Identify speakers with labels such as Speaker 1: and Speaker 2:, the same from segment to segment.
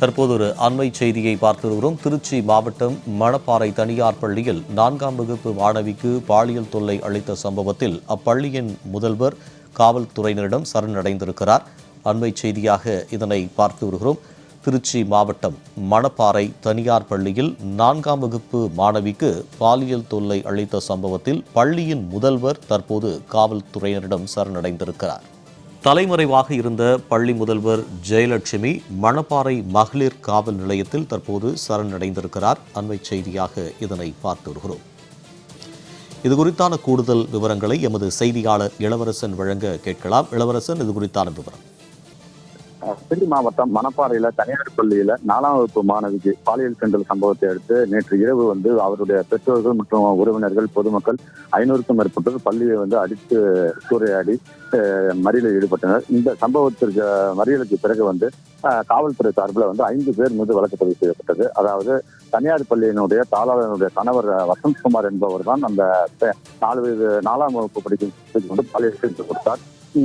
Speaker 1: தற்போது ஒரு அண்மை செய்தியை பார்த்து வருகிறோம். திருச்சி மாவட்டம் மணப்பாறை தனியார் பள்ளியில் நான்காம் வகுப்பு மாணவிக்கு பாலியல் தொல்லை அளித்த சம்பவத்தில் அப்பள்ளியின் முதல்வர் காவல்துறையினரிடம் சரணடைந்திருக்கிறார். அண்மை செய்தியாக இதனை பார்த்து வருகிறோம். திருச்சி மாவட்டம் மணப்பாறை தனியார் பள்ளியில் நான்காம் வகுப்பு மாணவிக்கு பாலியல் தொல்லை அளித்த சம்பவத்தில் பள்ளியின் முதல்வர் தற்போது காவல்துறையினரிடம் சரணடைந்திருக்கிறார். தலைமறைவாக இருந்த பள்ளி முதல்வர் ஜெயலட்சுமி மணப்பாறை மகளிர் காவல் நிலையத்தில் தற்போது சரணடைந்திருக்கிறார். அண்மை செய்தியாக இதனை பார்த்து வருகிறோம். இது குறித்தான கூடுதல் விவரங்களை எமது செய்தியாளர் இளவரசன் வழங்க கேட்கலாம். இளவரசன் இது குறித்தான விவரம்.
Speaker 2: திருச்சி மாவட்டம் மணப்பாறையில தனியார் பள்ளியில நாலாம் வகுப்பு மாணவிக்கு பாலியல் சென்றல் சம்பவத்தை அடுத்து நேற்று இரவு வந்து அவருடைய பெற்றோர்கள் மற்றும் உறவினர்கள் பொதுமக்கள் ஐநூறுக்கும் மேற்பட்டோர் பள்ளியை வந்து அடித்து சூறையாடி மறியலில் ஈடுபட்டனர். இந்த சம்பவத்திற்கு மறியலுக்கு பிறகு வந்து காவல்துறை சார்பில் வந்து ஐந்து பேர் மீது வழக்கு பதிவு செய்யப்பட்டது. அதாவது தனியார் பள்ளியினுடைய தாளாளனுடைய கணவர் வசந்த்குமார் என்பவர் தான் அந்த நாலு வயது நாலாம் வகுப்பு படிக்கும் வந்து பாலியல் சென்று கொடுத்தார்.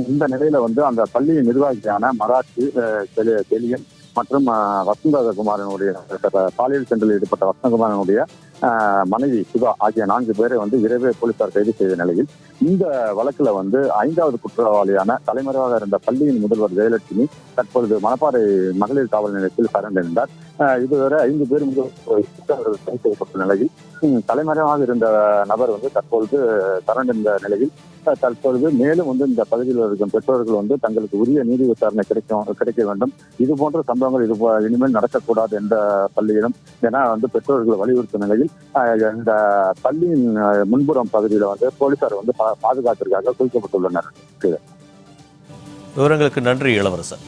Speaker 2: இந்த நிலையில வந்து அந்த பள்ளியின் நிர்வாகியான மராட்சி செலியன் மற்றும் வசந்தகுமாரனுடைய பாலியல் சென்றில் ஈடுபட்ட வசந்தகுமாரனுடைய மனைவி சுதா ஆகிய நான்கு பேரை வந்து இரவே போலீசார் கைது செய்த நிலையில் இந்த வழக்குல வந்து ஐந்தாவது குற்றவாளியான தலைமறைவாக இருந்த பள்ளியின் முதல்வர் ஜெயலட்சுமி தற்பொழுது மணப்பாறை மகளிர் காவல் நிலையத்தில் சரணடைந்தார் இதுவரை ஐந்து பேர் மீது கைது செய்யப்பட்ட நிலையில் தலைமறைவாக இருந்த நபர் வந்து தற்பொழுது சரணடைந்த நிலையில் தற்பொழுது மேலும் வந்து இந்த பகுதியில் இருக்கும் பெற்றோர்கள் வந்து தங்களுக்கு உரிய நீதி விசாரணை கிடைக்கும் கிடைக்க வேண்டும். இது போன்ற சம்பவங்கள் இது இனிமேல் நடக்கக்கூடாது என்ற பள்ளியிலும் என வந்து பெற்றோர்கள் வலியுறுத்தும் நிலையில் இந்த பள்ளியின் முன்புறம் பகுதியில் வந்து போலீசார் வந்து பா- பாதுகாப்பிற்காக குவிக்கப்பட்டுள்ளனர்
Speaker 1: விவரங்களுக்கு நன்றி இளவரசன்